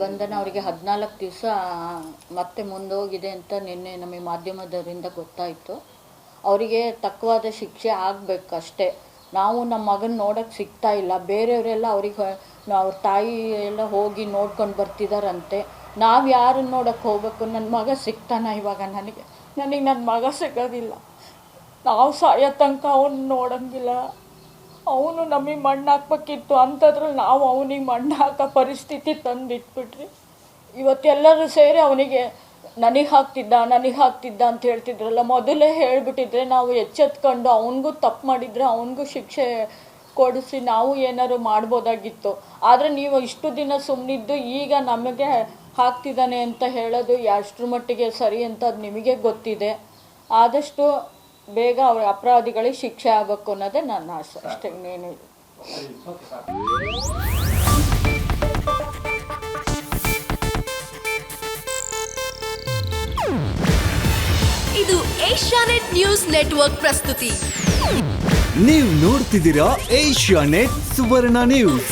ಬಂಧನ ಅವರಿಗೆ ಹದಿನಾಲ್ಕು ದಿವಸ ಮತ್ತೆ ಮುಂದೋಗಿದೆ ಅಂತ ನಿನ್ನೆ ನಮಗೆ ಮಾಧ್ಯಮದವರಿಂದ ಗೊತ್ತಾಯಿತು. ಅವರಿಗೆ ತಕ್ಕವಾದ ಶಿಕ್ಷೆ ಆಗಬೇಕಷ್ಟೇ. ನಾವು ನಮ್ಮ ಮಗನ ನೋಡೋಕ್ಕೆ ಸಿಗ್ತಾ ಇಲ್ಲ. ಬೇರೆಯವರೆಲ್ಲ ಅವ್ರಿಗೆ ಅವ್ರ ತಾಯಿ ಎಲ್ಲ ಹೋಗಿ ನೋಡ್ಕೊಂಡು ಬರ್ತಿದಾರಂತೆ. ನಾವು ಯಾರನ್ನ ನೋಡೋಕ್ಕೆ ಹೋಗ್ಬೇಕು? ನನ್ನ ಮಗ ಸಿಗ್ತಾನ ಇವಾಗ ನನಗೆ. ನನಗೆ ನನ್ನ ಮಗ ಸಿಗೋದಿಲ್ಲ. ನಾವು ಸಾಯೋ ತನಕ ಅವನು ನೋಡಂಗಿಲ್ಲ. ಅವನು ನಮಗೆ ಮಣ್ಣು ಹಾಕ್ಬೇಕಿತ್ತು, ಅಂಥದ್ರಲ್ಲಿ ನಾವು ಅವನಿಗೆ ಮಣ್ಣು ಹಾಕೋ ಪರಿಸ್ಥಿತಿ ತಂದಿಟ್ಬಿಟ್ರಿ ಇವತ್ತೆಲ್ಲರೂ ಸೇರಿ ಅವನಿಗೆ, ನನಗೆ ಹಾಕ್ತಿದ್ದ ನನಗೆ ಹಾಕ್ತಿದ್ದ ಅಂತ ಹೇಳ್ತಿದ್ರಲ್ಲ. ಮೊದಲೇ ಹೇಳಿಬಿಟ್ಟಿದ್ರೆ ನಾವು ಎಚ್ಚೆತ್ಕೊಂಡು ಅವನಿಗೂ ತಪ್ಪು ಮಾಡಿದರೆ ಅವನಿಗೂ ಶಿಕ್ಷೆ ಕೊಡಿಸಿ ನಾವು ಏನಾದ್ರು ಮಾಡ್ಬೋದಾಗಿತ್ತು. ಆದರೆ ನೀವು ಇಷ್ಟು ದಿನ ಸುಮ್ಮನಿದ್ದು ಈಗ ನಮಗೆ ಹಾಕ್ತಿದ್ದಾನೆ ಅಂತ ಹೇಳೋದು ಎಷ್ಟರ ಮಟ್ಟಿಗೆ ಸರಿ ಅಂತ ನಿಮಗೆ ಗೊತ್ತಿದೆ. ಆದಷ್ಟು ಬೇಗ ಅವ್ರ ಅಪರಾಧಿಗಳಿಗೆ ಶಿಕ್ಷೆ ಆಗಬೇಕು ಅನ್ನೋದೇ ನನ್ನ ಆಸೆ. ಅಷ್ಟೇ ಇನ್ನೇನು ಇಲ್ಲ. ಇದು ಏಷ್ಯಾನೆಟ್ ನ್ಯೂಸ್ ನೆಟ್ವರ್ಕ್ ಪ್ರಸ್ತುತಿ. ನೀವು ನೋಡ್ತಿದ್ದೀರಾ ಏಷ್ಯಾ ನೆಟ್ ಸುವರ್ಣ ನ್ಯೂಸ್.